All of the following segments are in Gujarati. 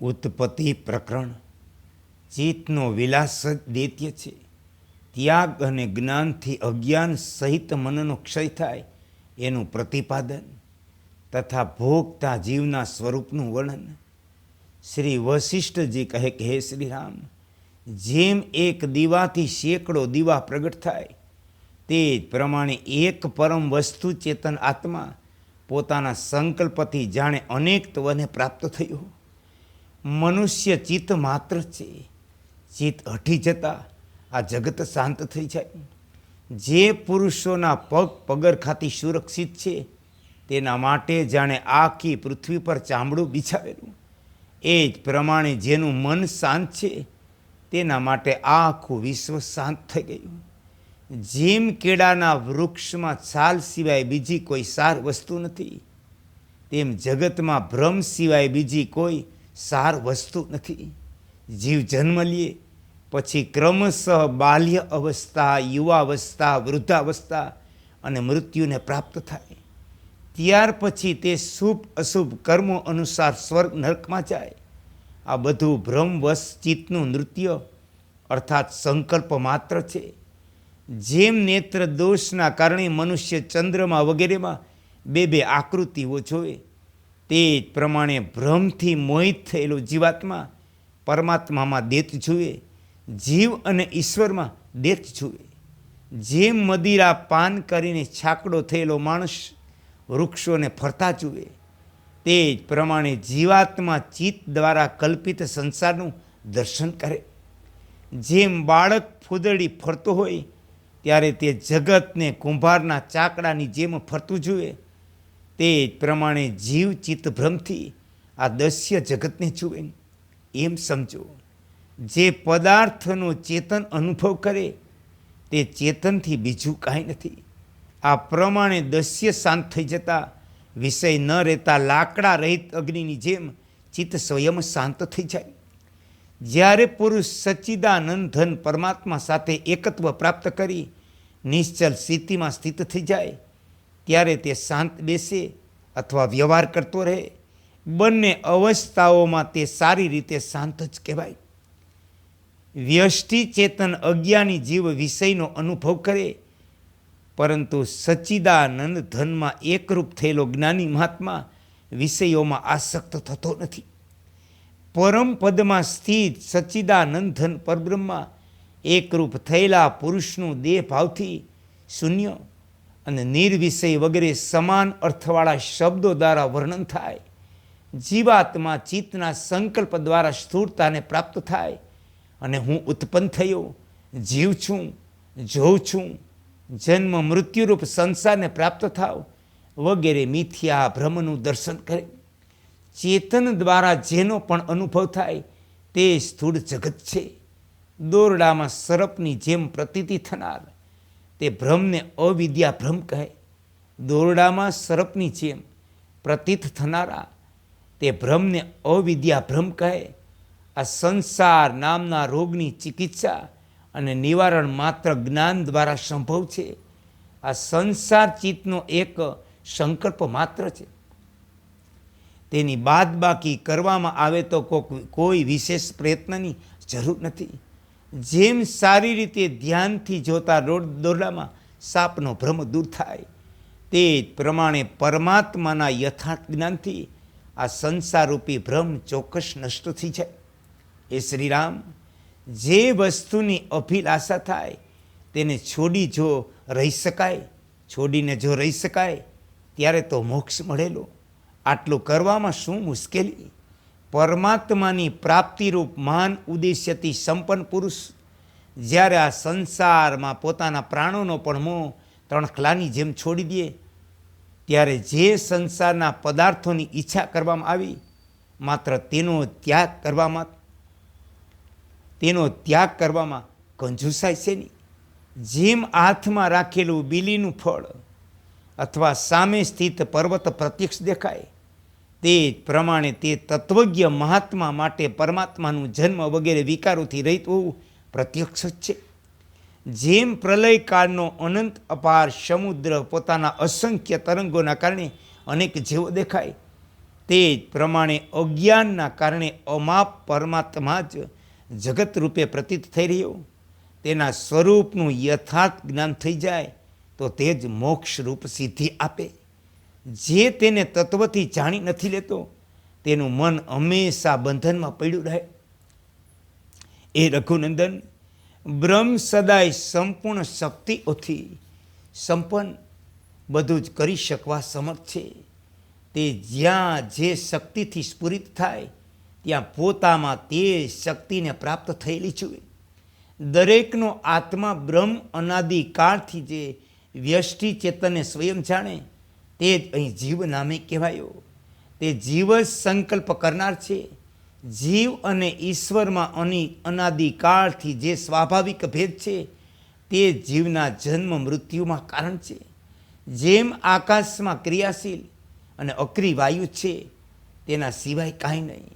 ઉત્પત્તિ પ્રકરણ. ચિત્તનો વિલાસ જ દૈત્ય છે. ત્યાગ અને જ્ઞાનથી અજ્ઞાન સહિત મનનો ક્ષય થાય એનું પ્રતિપાદન તથા ભોગતા જીવના સ્વરૂપનું વર્ણન. શ્રી વશિષ્ઠજી કહે કે, હે શ્રી રામ જેમ એક દીવાથી સેંકડો દીવા પ્રગટ થાય, તે જ પ્રમાણે એક પરમ વસ્તુ ચેતન આત્મા પોતાના સંકલ્પથી જાણે અનેક તવને પ્રાપ્ત થયો. મનુષ્ય ચિત્ત માત્ર છે. ચિત્ત હટી જતા આ જગત શાંત થઈ જાય. જે પુરુષોના પગ પગરખાથી સુરક્ષિત છે, તેના માટે જાણે આખી પૃથ્વી પર ચામડું બિછાવેલું. એ જ પ્રમાણે જેનું મન શાંત છે, તેના માટે આખું વિશ્વ શાંત થઈ ગયું. જેમ કેળાના વૃક્ષમાં છાલ સિવાય બીજી કોઈ સાર વસ્તુ નથી, તેમ જગતમાં ભ્રમ સિવાય બીજી કોઈ સાર વસ્તુ નથી. જીવ જન્મ લે, પછી ક્રમશઃ બાલ્ય અવસ્થા, યુવાવસ્થા, વૃદ્ધાવસ્થા અને મૃત્યુને પ્રાપ્ત થાય. ત્યાર પછી તે શુભ અશુભ કર્મો અનુસાર સ્વર્ગ નર્કમાં જાય. આ બધું ભ્રમવશ ચિત્તનું નૃત્ય, અર્થાત સંકલ્પ માત્ર છે. જેમ નેત્ર દોષના કારણે મનુષ્ય ચંદ્રમાં વગેરેમાં બે બે આકૃતિઓ જોવે તે જ પ્રમાણે ભ્રમથી મોહિત થયેલો જીવાત્મા પરમાત્મામાં દેત જુએ, જીવ અને ઈશ્વરમાં દેત જુએ. જેમ મદિરા પાન કરીને છાકડો થયેલો માણસ વૃક્ષોને ફરતા જુએ, તે જ પ્રમાણે જીવાત્મા ચિત્ત દ્વારા કલ્પિત સંસારનું દર્શન કરે. જેમ બાળક ફૂદડી ફરતો હોય, ત્યારે તે જગતને કુંભારના ચાકડાની જેમ ફરતું જુએ તે પ્રમાણે જીવ ચિત્ત ભ્રમથી આ દસ્ય જગતને જુએ. એમ સમજો. જે પદાર્થનો ચેતન અનુભવ કરે, તે ચેતનથી બીજું કાંઈ નથી. આ પ્રમાણે દસ્ય શાંત થઈ જતા, વિષય ન રહેતા લાકડા રહિત અગ્નિની જેમ ચિત્ત સ્વયં શાંત થઈ જાય. જ્યારે પુરુષ સચ્ચિદાનંદ ધન પરમાત્મા સાથે એકત્વ પ્રાપ્ત કરી, નિશ્ચલ સ્થિતિમાં સ્થિત થઈ જાય ત્યારે તે શાંત બેસે અથવા વ્યવહાર કરતો રહે. બંને અવસ્થાઓમાં તે સારી રીતે શાંત જ કહેવાય. વ્યષ્ટિ ચેતન અજ્ઞાની જીવ વિષયનો અનુભવ કરે. પરંતુ સચ્ચિદાનંદ ધનમાં એકરૂપ થયેલો જ્ઞાની મહાત્મા વિષયોમાં આસક્ત થતો નથી. પરમ પદમાં સ્થિત સચ્ચિદાનંદ ધન પરબ્રહ્મા એકરૂપ થયેલા પુરુષનું દેહ ભાવથી શૂન્ય અને નિર્વિષય વગેરે સમાન અર્થવાળા શબ્દો દ્વારા વર્ણન થાય. જીવાત્મા ચિત્તના સંકલ્પ દ્વારા સ્થૂળતાને પ્રાપ્ત થાય. અને હું ઉત્પન્ન થયો, જીવ છું, જોઉં છું, જન્મ મૃત્યુરૂપ સંસારને પ્રાપ્ત થાવ, વગેરે મિથ્યા ભ્રમનું દર્શન કરે. ચેતન દ્વારા જેનો પણ અનુભવ થાય, તે સ્થૂળ જગત છે. દોરડામાં સરપની જેમ પ્રતીતિ થનાર. તે ભ્રમને અવિદ્યા ભ્રમ કહે. દોરડામાં સરપની જેમ પ્રતીત થનારા તે ભ્રમને અવિદ્યા ભ્રમ કહે. આ સંસાર નામના રોગની ચિકિત્સા અને નિવારણ માત્ર જ્ઞાન દ્વારા સંભવ છે. આ સંસાર ચિત્તનો એક સંકલ્પ માત્ર છે. તેની બાદબાકી કરવામાં આવે તો કોઈ વિશેષ પ્રયત્નની જરૂર નથી. જેમ સારી રીતે ધ્યાનથી જોતા રોડ દોરડામાં સાપનો ભ્રમ દૂર થાય, તે પ્રમાણે પરમાત્માના યથાર્થ જ્ઞાનથી આ સંસારરૂપી ભ્રમ ચોક્કસ નષ્ટ થઈ જાય. એ શ્રીરામ જે વસ્તુની અભિલાષા થાય, તેને છોડી જો રહી શકાય, છોડીને જો રહી શકાય, ત્યારે તો મોક્ષ મળેલો. આટલું કરવામાં શું મુશ્કેલી? પરમાત્માની પ્રાપ્તિરૂપ મહાન ઉદ્દેશ્યથી સંપન્ન પુરુષ જ્યારે આ સંસારમાં પોતાના પ્રાણોનો પણ મોહ તણખલાની જેમ છોડી દે, ત્યારે જે સંસારના પદાર્થોની ઈચ્છા કરવામાં આવી, માત્ર તેનો ત્યાગ કરવામાં, તેનો ત્યાગ કરવામાં કંજુસાય છે નહીં જેમ હાથમાં રાખેલું બીલીનું ફળ અથવા સામે સ્થિત પર્વત પ્રત્યક્ષ દેખાય તે જ પ્રમાણે તે તત્વજ્ઞ મહાત્મા માટે પરમાત્માનું જન્મ વગેરે વિકારોથી રહિત હોવું પ્રત્યક્ષ જ છે. જેમ પ્રલયકાળનો અનંત અપાર સમુદ્ર પોતાના અસંખ્ય તરંગોના કારણે અનેક જેવો દેખાય. તે જ પ્રમાણે અજ્ઞાનના કારણે અમાપ પરમાત્મા જ જગત રૂપે પ્રતીત થઈ રહ્યો. તેના સ્વરૂપનું યથાર્થ જ્ઞાન થઈ જાય તો તે જ મોક્ષ રૂપ સિદ્ધિ આપે. જે તેને તત્વથી જાણી નથી લેતો, તેનું મન હંમેશા બંધનમાં પડ્યું રહે. એ રઘુનંદન બ્રહ્મ સદાય સંપૂર્ણ શક્તિઓથી સંપન્ન, બધું જ કરી શકવા સમર્થ છે. તે જ્યાં જે શક્તિથી સ્ફુરિત થાય, ત્યાં પોતામાં તે શક્તિને પ્રાપ્ત થયેલી છે. દરેકનો આત્મા બ્રહ્મ અનાદિ કાળથી જે વ્યષ્ટિ ચેતનને સ્વયં જાણે તે જ અહીં જીવ નામે કહેવાયો. તે જીવ જ સંકલ્પ કરનાર છે. જીવ અને ઈશ્વરમાં અની અનાદિકાળથી જે સ્વાભાવિક ભેદ છે, તે જીવના જન્મ મૃત્યુમાં કારણ છે. જેમ આકાશમાં ક્રિયાશીલ અને અક્રી વાયુ છે, તેના સિવાય કાંઈ નહીં.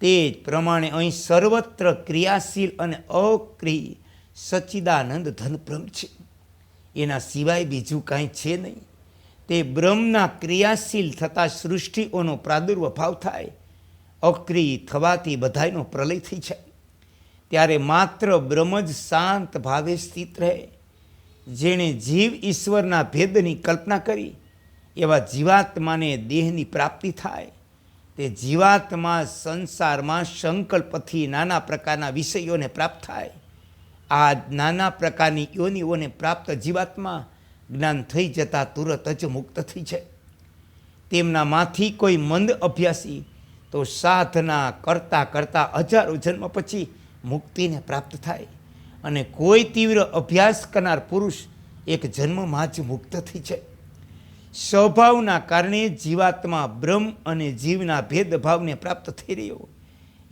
તે જ પ્રમાણે અહીં સર્વત્ર ક્રિયાશીલ અને અક્રિય સચ્ચિદાનંદ ધનભ્રમ છે. એના સિવાય બીજું કાંઈ છે નહીં. તે બ્રહ્મના ક્રિયાશીલ થતા સૃષ્ટિઓનો પ્રાદુર્ભાવ થાય. અક્રિય થવાથી બધાયનો પ્રલય થઈ જાય. ત્યારે માત્ર બ્રહ્મ જ શાંત ભાવે સ્થિત રહે. જેણે જીવ ઈશ્વરના ભેદની કલ્પના કરી, એવા જીવાત્માને દેહની પ્રાપ્તિ થાય. તે જીવાત્મા સંસારમાં સંકલ્પથી નાના પ્રકારના વિષયોને પ્રાપ્ત થાય. આ નાના પ્રકારની યોનિઓને પ્રાપ્ત જીવાત્મા જ્ઞાન થઈ જતાં તુરત જ મુક્ત થઈ છે તેમનામાંથી કોઈ મંદ અભ્યાસી તો સાધના કરતાં કરતાં હજારો જન્મ પછી મુક્તિને પ્રાપ્ત થાય અને કોઈ તીવ્ર અભ્યાસ કરનાર પુરુષ એક જન્મમાં જ મુક્ત થઈ છે સ્વભાવના કારણે જીવાત્મા બ્રહ્મ અને જીવના ભેદભાવને પ્રાપ્ત થઈ રહ્યો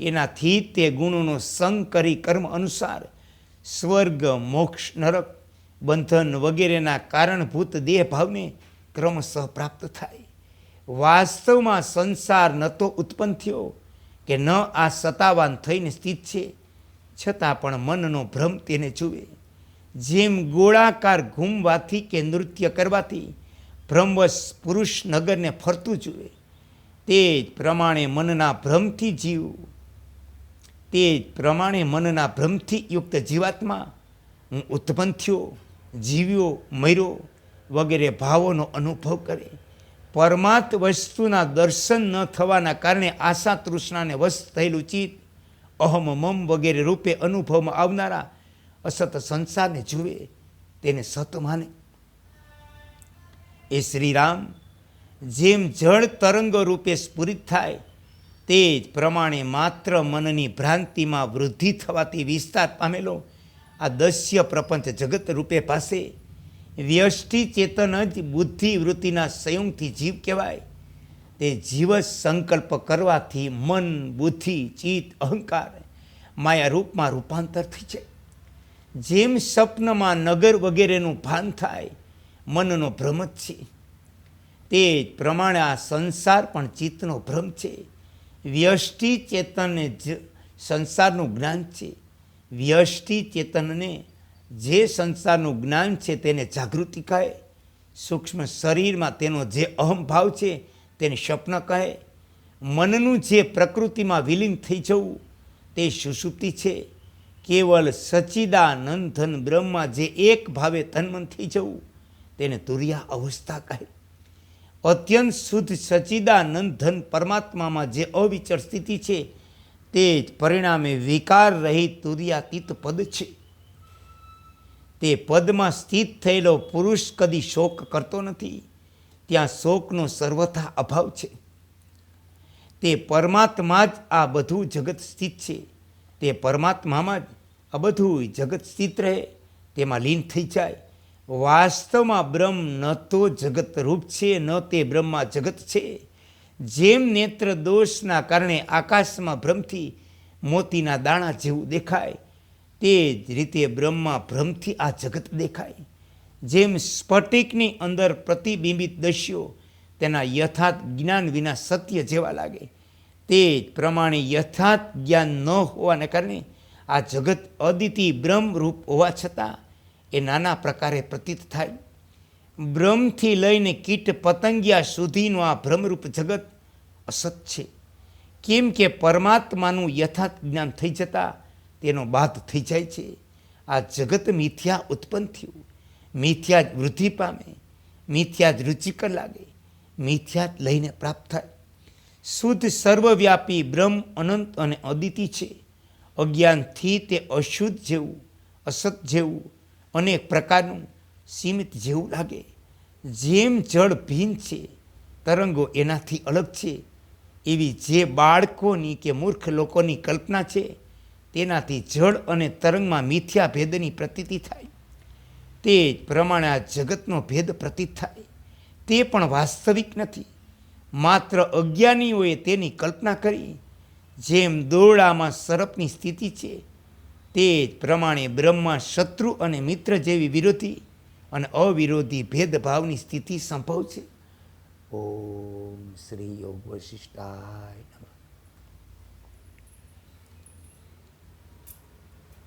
એનાથી તે ગુણોનો સંગ કરી કર્મ અનુસાર સ્વર્ગ, મોક્ષ, નરક બંધન વગેરેના કારણભૂત દેહ ભાવને ક્રમશઃ પ્રાપ્ત થાય. વાસ્તવમાં સંસાર ન તો ઉત્પન્ન થયો કે ન આ સતાવાન થઈને સ્થિત છે. છતાં પણ મનનો ભ્રમ તેને જુએ. જેમ ગોળાકાર ઘૂમવાથી કે નૃત્ય કરવાથી ભ્રમવશ પુરુષ નગરને ફરતું જુએ. તે જ પ્રમાણે મનના ભ્રમથી જીવ. તે જ પ્રમાણે મનના ભ્રમથી યુક્ત જીવાત્મા હું ઉત્પન્ન થયો. જીવ્યો, મર્યો વગેરે ભાવોનો અનુભવ કરે. પરમાર્થ વસ્તુના દર્શન ન થવાના કારણે આશા તૃષ્ણાને વશ થયેલું ચિત્ત અહમ મમ વગેરે રૂપે અનુભવમાં આવનારા અસત સંસારને જુએ, તેને સત માને. એ શ્રીરામ જેમ જળ તરંગો રૂપે સ્ફુરિત થાય, તે જ પ્રમાણે માત્ર મનની ભ્રાંતિમાં વૃદ્ધિ થવાથી વિસ્તાર પામેલો આ દસ્ય પ્રપંચ જગત રૂપે પાસે. વ્યષ્ટિ ચેતન જ બુદ્ધિ વૃત્તિના સંયોગથી જીવ કહેવાય. તે જીવ સંકલ્પ કરવાથી મન, બુદ્ધિ, ચિત્ત, અહંકાર માયા રૂપમાં રૂપાંતર થઈ છે જેમ સ્વપ્નમાં નગર વગેરેનું ભાન થાય, મનનો ભ્રમ જ છે. તે જ પ્રમાણે આ સંસાર પણ ચિત્તનો ભ્રમ છે. વ્યષ્ટિ ચેતન જ સંસારનું જ્ઞાન છે. વ્યષ્ટિ ચેતનને જે સંસારનું જ્ઞાન છે તેને જાગૃતિ કહે, સૂક્ષ્મ શરીરમાં તેનો જે અહમભાવ છે તેને સ્વપ્ન કહે, મનનું જે પ્રકૃતિમાં વિલીન થઈ જવું તે સુષુપ્તિ છે. કેવલ ધન બ્રહ્મા જે એક ભાવે તન્મન થઈ જવું તેને તુરિયા અવસ્થા કહે. અત્યંત શુદ્ધ સચિદાનંદ ધન પરમાત્મામાં જે અવિચર સ્થિતિ છે તે જ પરિણામે વિકાર રહિત તુર્યાતીત પદ છે. તે પદમાં સ્થિત થયેલો પુરુષ કદી શોક કરતો નથી. ત્યાં શોકનો સર્વથા અભાવ છે. તે પરમાત્મા જ આ બધું જગત સ્થિત છે. તે પરમાત્મામાં જ આ બધું જગત સ્થિત રહે. તેમાં લીન થઈ જાય. વાસ્તવમાં બ્રહ્મ ન તો જગત રૂપ છે, ન તે બ્રહ્મા જગત છે. જેમ નેત્ર દોષના કારણે આકાશમાં ભ્રમથી મોતીના દાણા જેવું દેખાય, તે જ રીતે બ્રહ્મા ભ્રમથી આ જગત દેખાય. જેમ સ્ફટિકની અંદર પ્રતિબિંબિત દશ્યો તેના યથાર્થ જ્ઞાન વિના સત્ય જેવા લાગે, તે જ પ્રમાણે યથાર્થ જ્ઞાન ન હોવાને કારણે આ જગત અદિતિ બ્રહ્મરૂપ હોવા છતાં એ નાના પ્રકારે પ્રતીત થાય. બ્રહ્મથી લઈને કીટ પતંગિયા સુધીનું આ ભ્રમરૂપ જગત અસત છે. કેમ કે પરમાત્માનું યથાર્થ જ્ઞાન થઈ જતાં તેનો બાદ થઈ જાય છે. આ જગત મિથ્યા ઉત્પન્ન થયું. મિથ્યા જ વૃદ્ધિ પામે, મિથ્યા જ રુચિકર લાગે, મિથ્યા જ લઈને પ્રાપ્ત થાય. શુદ્ધ સર્વવ્યાપી બ્રહ્મ અનંત અને અદિતિ છે. અજ્ઞાનથી તે અશુદ્ધ જેવું, અસત જેવું, અનેક પ્રકારનું સીમિત જેવું લાગે. જેમ જળ ભીન છે, તરંગો એનાથી અલગ છે. એવી જે બાળકોની કે મૂર્ખ લોકોની કલ્પના છે, તેનાથી જળ અને તરંગમાં મિથ્યા ભેદની પ્રતીતિ થાય. તે જ પ્રમાણે આ જગતનો ભેદ પ્રતીત થાય. તે પણ વાસ્તવિક નથી. માત્ર અજ્ઞાનીઓએ તેની કલ્પના કરી. જેમ દોરડામાં સરપની સ્થિતિ છે, તે જ પ્રમાણે બ્રહ્મા શત્રુ અને મિત્ર જેવી વિરોધી અને અવિરોધી ભેદભાવની સ્થિતિ સંભવ છે? ઓમ શ્રી યોગ વશિષ્ઠાય નમઃ.